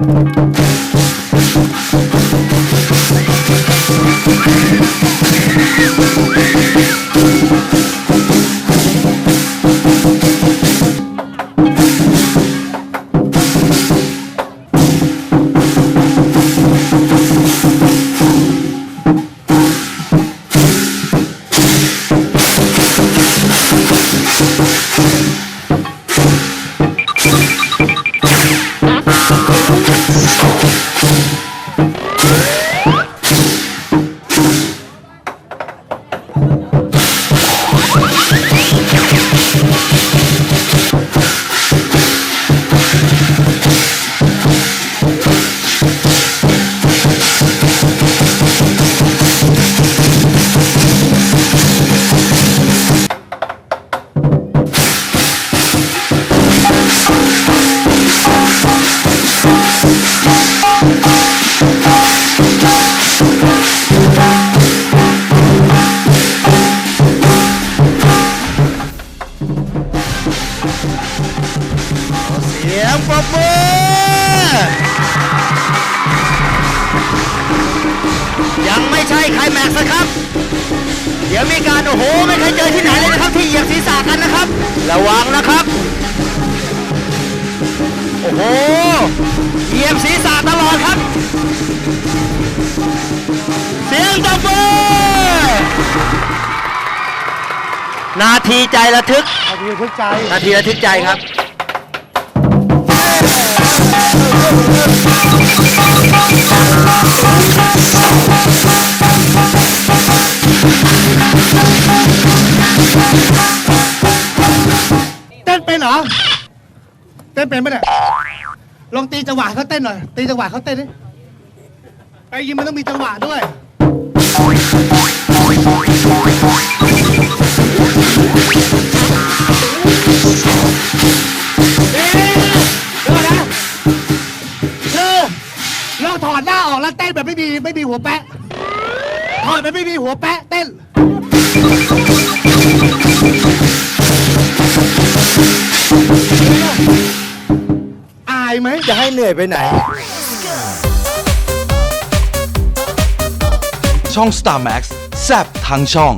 you เสียงปรบมือยังไม่ใช่ใครแม็กซ์นะครับ เดี๋ยวมีการโอ้โห ไม่เคยเจอที่ไหนเลยนะครับ ที่เหยียบศีรษะกันนะครับ ระวังนะครับ โอ้โห เหยียบศีรษะตลอดครับ เสียงตบมือ นาทีใจระทึก นาทีทึกใจ นาทีระทึกใจครับ เต้นเป็นเหรอ เต้นเป็นไหมเนี่ย ลองตีจังหวะเขาเต้นหน่อย ตีจังหวะเขาเต้นดิไอ้ยิมมันต้องมีจังหวะด้วย เอ๊ะเดี๋ยวก่อนนะคือลองถอดหน้าออกแล้วเต้นแบบไม่มีไม่มีหัวแปะถอดแบบไม่มีหัวแปะเต้น อายไหม จะให้เหนื่อยไปไหน ช่อง Star Max แซบทั้งช่อง